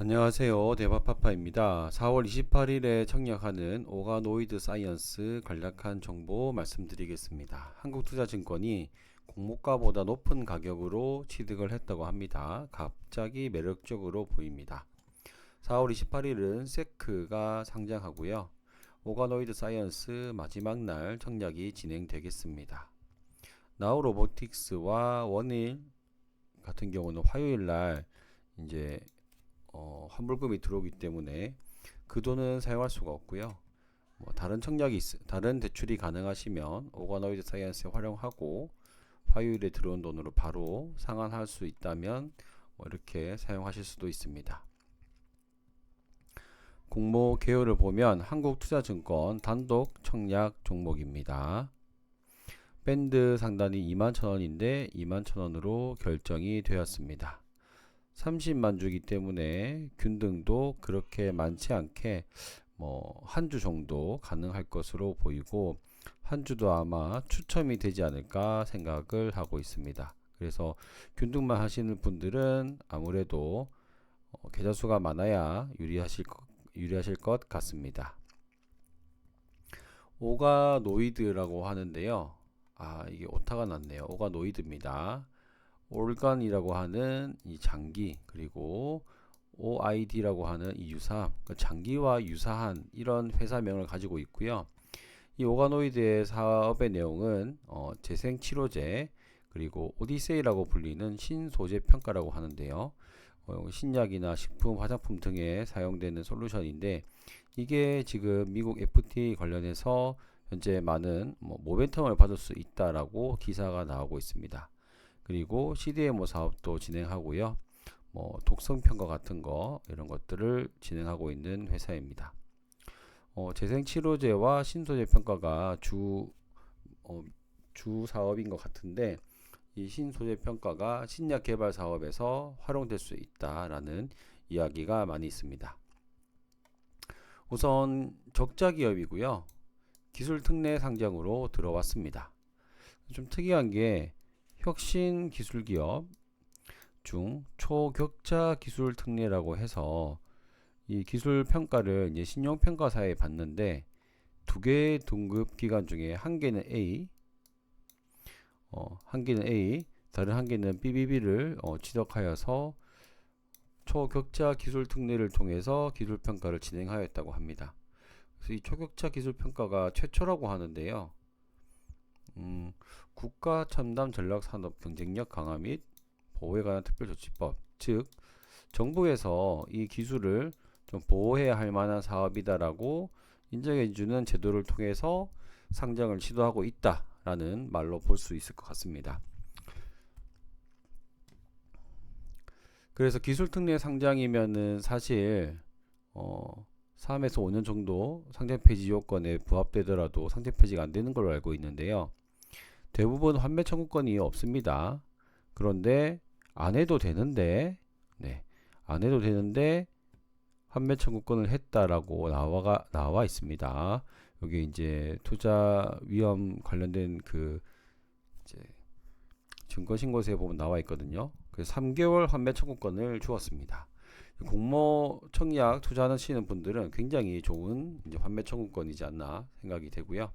안녕하세요. 대바파파입니다. 4월 28일에 청약하는 오가노이드 사이언스 간략한 정보 말씀드리겠습니다. 한국투자증권이 공모가보다 높은 가격으로 취득을 했다고 합니다. 갑자기 매력적으로 보입니다. 4월 28일은 세크가 상장하고요. 오가노이드 사이언스 마지막 날 청약이 진행되겠습니다. 나우 로보틱스와 원일 같은 경우는 화요일 날 이제 어, 환불금이 들어오기 때문에 그 돈은 사용할 수가 없고요. 뭐 다른 청약이 있, 다른 대출이 가능하시면 오가노이드 사이언스 활용하고 화요일에 들어온 돈으로 바로 상환할 수 있다면 뭐 이렇게 사용하실 수도 있습니다. 공모 개요를 보면 한국투자증권 단독 청약 종목입니다. 밴드 상단이 21,000원인데 21,000원으로 결정이 되었습니다. 30만 주기 때문에 균등도 그렇게 많지 않게 뭐 한 주 정도 가능할 것으로 보이고 한 주도 아마 추첨이 되지 않을까 생각을 하고 있습니다. 그래서 균등만 하시는 분들은 아무래도 어, 계좌 수가 많아야 유리하실 것, 유리하실 것 같습니다. 오가 노이드라고 하는데요. 아, 이게 오타가 났네요. 오가 노이드입니다. 올간이라고 하는 이 장기 그리고 OID라고 하는 이 유사함, 그 장기와 유사한 이런 회사명을 가지고 있고요. 이 오가노이드의 사업의 내용은 어, 재생 치료제 그리고 오디세이라고 불리는 신소재 평가라고 하는데요. 어, 신약이나 식품, 화장품 등에 사용되는 솔루션인데 이게 지금 미국 FTA 관련해서 현재 많은 뭐 모멘텀을 받을 수 있다라고 기사가 나오고 있습니다. 그리고 CDMO 사업도 진행하고요. 뭐 독성 평가 같은 거 이런 것들을 진행하고 있는 회사입니다. 어, 재생 치료제와 신소재 평가가 주, 어, 주 사업인 것 같은데 이 신소재 평가가 신약 개발 사업에서 활용될 수 있다라는 이야기가 많이 있습니다. 우선 적자 기업이고요. 기술 특례 상장으로 들어왔습니다. 좀 특이한 게 혁신 기술 기업 중 초격자 기술 특례라고 해서 이 기술 평가를 이제 신용 평가사에 받는데 두 개의 등급 기관 중에 한 개는 A, 어, 한 개는 A, 다른 한 개는 BBB를 어, 지적하여서 초격자 기술 특례를 통해서 기술 평가를 진행하였다고 합니다. 그래서 이 초격자 기술 평가가 최초라고 하는데요. 음, 국가 첨단 전략 산업 경쟁력 강화 및 보호에 관한 특별조치법, 즉 정부에서 이 기술을 좀 보호해야 할 만한 사업이다라고 인정해 주는 제도를 통해서 상장을 시도하고 있다라는 말로 볼 수 있을 것 같습니다. 그래서 기술 특례 상장이면은 사실 어 3에서 5년 정도 상장 폐지 요건에 부합되더라도 상장 폐지가 안 되는 걸로 알고 있는데요. 대부분 환매 청구권이 없습니다. 그런데 안 해도 되는데, 네, 안 해도 되는데 환매 청구권을 했다라고 나와가 나와 있습니다. 여기 이제 투자 위험 관련된 그 이제 증권신고서에 보면 나와 있거든요. 그래서 3개월 환매 청구권을 주었습니다. 공모 청약 투자하시는 분들은 굉장히 좋은 이제 환매 청구권이지 않나 생각이 되고요.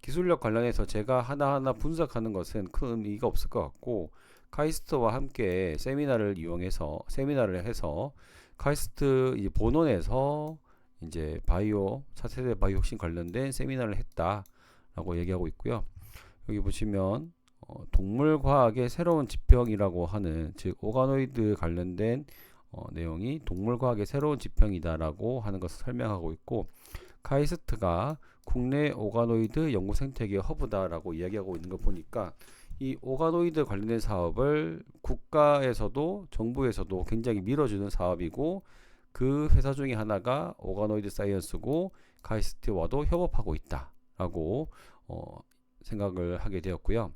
기술력 관련해서 제가 하나하나 분석하는 것은 큰 의미가 없을 것 같고 카이스트와 함께 세미나를 이용해서 세미나를 해서 카이스트 이제 본원에서 이제 바이오 차세대 바이오 혁신 관련된 세미나를 했다라고 얘기하고 있고요. 여기 보시면 어, 동물 과학의 새로운 지평이라고 하는 즉 오가노이드 관련된 어, 내용이 동물 과학의 새로운 지평이다라고 하는 것을 설명하고 있고 카이스트가 국내 오가노이드 연구 생태계 허브다라고 이야기하고 있는 걸 보니까 이 오가노이드 관련된 사업을 국가에서도 정부에서도 굉장히 밀어주는 사업이고 그 회사 중에 하나가 오가노이드 사이언스고 카이스트와도 협업하고 있다라고 어, 생각을 하게 되었고요.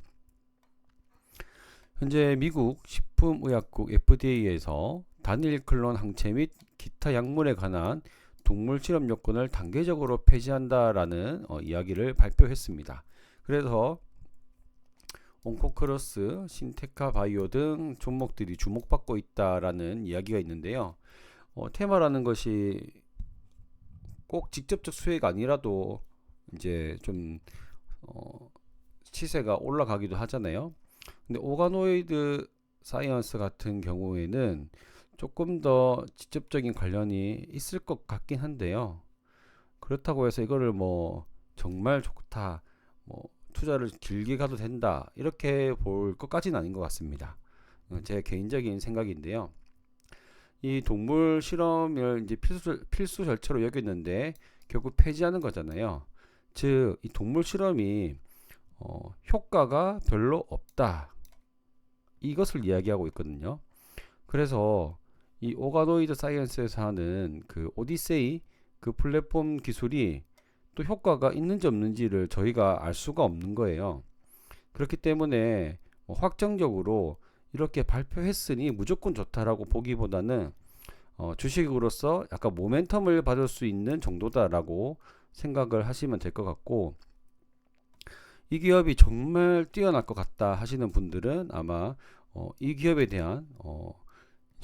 현재 미국 식품의약국 FDA에서 단일 클론 항체 및 기타 약물에 관한 동물 실험 요건을 단계적으로 폐지한다라는 어, 이야기를 발표했습니다. 그래서 온코크로스, 신테카 바이오 등 종목들이 주목받고 있다라는 이야기가 있는데요. 어, 테마라는 것이 꼭 직접적 수혜가 아니라도 이제 좀 어, 시세가 올라가기도 하잖아요. 근데 오가노이드 사이언스 같은 경우에는 조금 더 직접적인 관련이 있을 것 같긴 한데요. 그렇다고 해서 이거를 뭐 정말 좋다, 뭐 투자를 길게 가도 된다 이렇게 볼 것까지는 아닌 것 같습니다. 어, 제 개인적인 생각인데요. 이 동물 실험을 이제 필수 필수 절차로 여겼는데 결국 폐지하는 거잖아요. 즉 이 동물 실험이 어, 효과가 별로 없다. 이것을 이야기하고 있거든요. 그래서 이 오가노이드 사이언스에서 하는 그 오디세이 그 플랫폼 기술이 또 효과가 있는지 없는지를 저희가 알 수가 없는 거예요. 그렇기 때문에 뭐 확정적으로 이렇게 발표했으니 무조건 좋다라고 보기보다는 어, 주식으로서 약간 모멘텀을 받을 수 있는 정도다라고 생각을 하시면 될 것 같고 이 기업이 정말 뛰어날 것 같다 하시는 분들은 아마 어, 이 기업에 대한 어,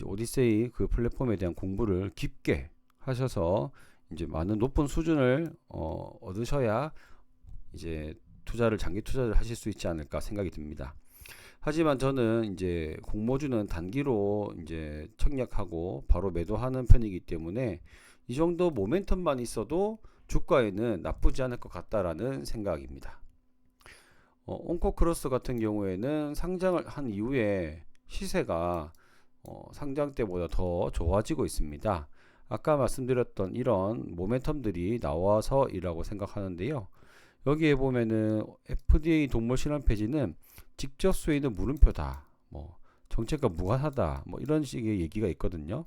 오디세이 그 플랫폼에 대한 공부를 깊게 하셔서 이제 많은 높은 수준을 어, 얻으셔야 이제 투자를 장기 투자를 하실 수 있지 않을까 생각이 듭니다. 하지만 저는 이제 공모주는 단기로 이제 청약하고 바로 매도하는 편이기 때문에 이 정도 모멘텀만 있어도 주가에는 나쁘지 않을 것 같다라는 생각입니다. 어, 온코크로스 같은 경우에는 상장을 한 이후에 시세가 어, 상장 때보다 더 좋아지고 있습니다. 아까 말씀드렸던 이런 모멘텀들이 나와서 이라고 생각하는데요. 여기에 보면은 FDA 동물 실험 폐지는 직접 수혜는 물음표다. 뭐 정책과 무관하다. 뭐 이런 식의 얘기가 있거든요.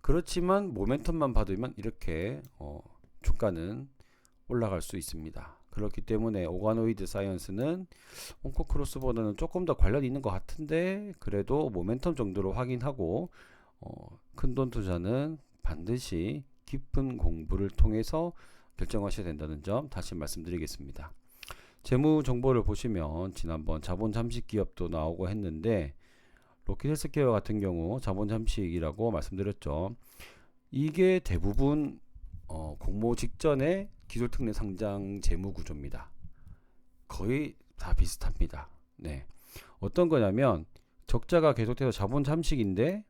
그렇지만 모멘텀만 받으면 이렇게 어, 주가는 올라갈 수 있습니다. 그렇기 때문에 오가노이드 사이언스는 온코 크로스보다는 조금 더 관련이 있는 것 같은데 그래도 모멘텀 정도로 확인하고 어, 큰돈 투자는 반드시 깊은 공부를 통해서 결정하셔야 된다는 점 다시 말씀드리겠습니다. 재무 정보를 보시면 지난번 자본 잠식 기업도 나오고 했는데 로켓헬스케어 같은 경우 자본 잠식이라고 말씀드렸죠. 이게 대부분 어, 공모 직전에 기술특례 상장 재무 구조입니다. 거의 다 비슷합니다. 네. 어떤 거냐면 적자가 계속해서 자본 잠식인데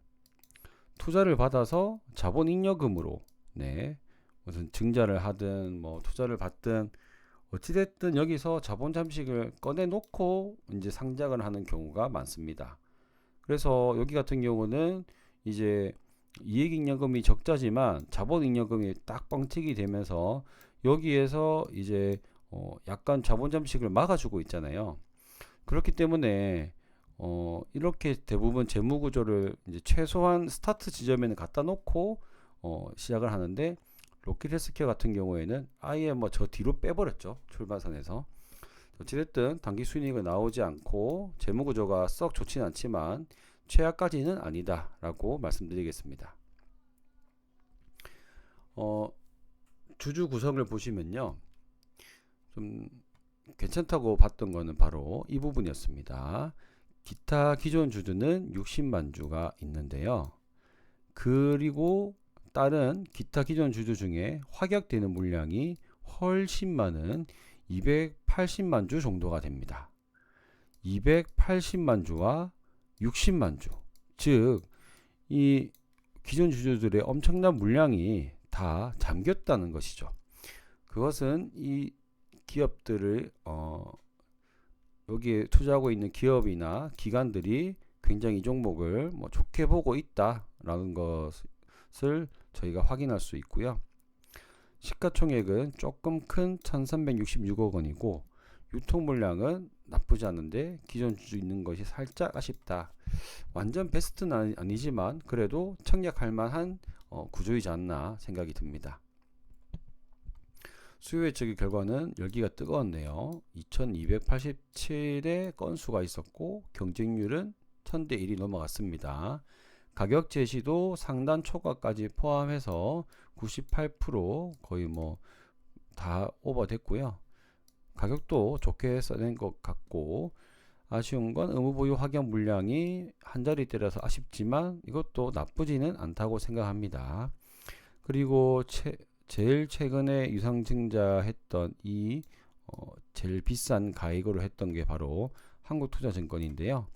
투자를 받아서 자본 잉여금으로 네. 무슨 증자를 하든 뭐 투자를 받든 어찌됐든 여기서 자본 잠식을 꺼내 놓고 이제 상장을 하는 경우가 많습니다. 그래서 여기 같은 경우는 이제 이익잉여금이 적자지만 자본잉여금이 딱 뻥튀기 되면서 여기에서 이제 어 약간 자본 잠식을 막아주고 있잖아요. 그렇기 때문에 어 이렇게 대부분 재무 구조를 이제 최소한 스타트 지점에는 갖다 놓고 어 시작을 하는데 로켓 헬스케어 같은 경우에는 아예 뭐 저 뒤로 빼버렸죠 출발선에서 어찌됐든 단기 수익이 나오지 않고 재무 구조가 썩 좋지는 않지만 최악까지는 아니다라고 말씀드리겠습니다. 어 주주 구성을 보시면요. 좀 괜찮다고 봤던 거는 바로 이 부분이었습니다. 기타 기존 주주는 60만 주가 있는데요. 그리고 다른 기타 기존 주주 중에 확약되는 물량이 훨씬 많은 280만 주 정도가 됩니다. 280만 주와 60만 주. 즉, 이 기존 주주들의 엄청난 물량이 다 잠겼다는 것이죠. 그것은 이 기업들을 어, 여기에 투자하고 있는 기업이나 기관들이 굉장히 이 종목을 뭐 좋게 보고 있다라는 것을 저희가 확인할 수 있고요. 시가총액은 조금 큰 1366억 원이고 유통 물량은 나쁘지 않은데 기존 주주 있는 것이 살짝 아쉽다. 완전 베스트는 아니지만 그래도 청약할 만한 어, 구조이지 않나 생각이 듭니다. 수요 예측의 결과는 열기가 뜨거웠네요. 2287의 건수가 있었고 경쟁률은 1000대 1이 넘어갔습니다. 가격 제시도 상단 초과까지 포함해서 98% 거의 뭐 다 오버됐고요. 가격도 좋게 써낸 것 같고 아쉬운 건 의무 보유 확연 물량이 한 자리대라서 아쉽지만 이것도 나쁘지는 않다고 생각합니다. 그리고 최, 제일 최근에 유상증자 했던 이 어, 제일 비싼 가이거를 했던 게 바로 한국투자증권인데요.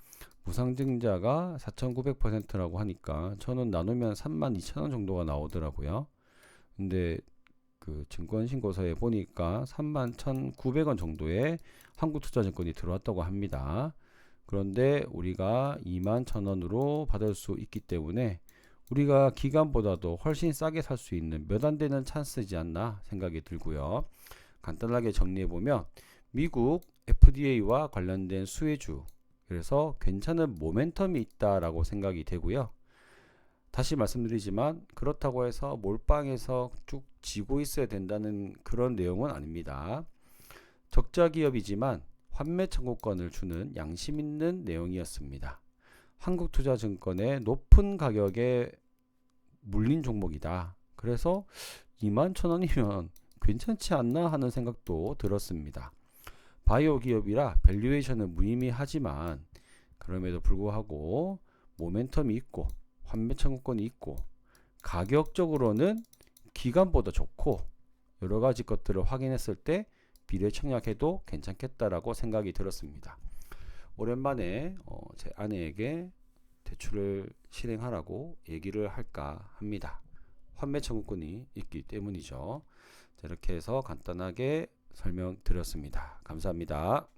무상증자가 4,900%라고 하니까 저는 나누면 32,000원 정도가 나오더라고요. 근데 그 증권신고서에 보니까 31,900원 정도의 한국투자증권이 들어왔다고 합니다. 그런데 우리가 21,000원으로 받을 수 있기 때문에 우리가 기간보다도 훨씬 싸게 살 수 있는 몇 안 되는 찬스지 않나 생각이 들고요. 간단하게 정리해 보면 미국 FDA와 관련된 수혜주 그래서 괜찮은 모멘텀이 있다라고 생각이 되고요. 다시 말씀드리지만 그렇다고 해서 몰빵해서 쭉 지고 있어야 된다는 그런 내용은 아닙니다. 적자 기업이지만 환매 청구권을 주는 양심 있는 내용이었습니다. 한국투자증권의 높은 가격에 물린 종목이다. 그래서 2만 천 원이면 괜찮지 않나 하는 생각도 들었습니다. 바이오 기업이라 밸류에이션은 무의미하지만 그럼에도 불구하고 모멘텀이 있고 환매 청구권이 있고 가격적으로는 기간보다 좋고 여러 가지 것들을 확인했을 때 비례 청약해도 괜찮겠다라고 생각이 들었습니다. 오랜만에 어, 제 아내에게 대출을 실행하라고 얘기를 할까 합니다. 환매 청구권이 있기 때문이죠. 자, 이렇게 해서 간단하게 설명드렸습니다. 감사합니다.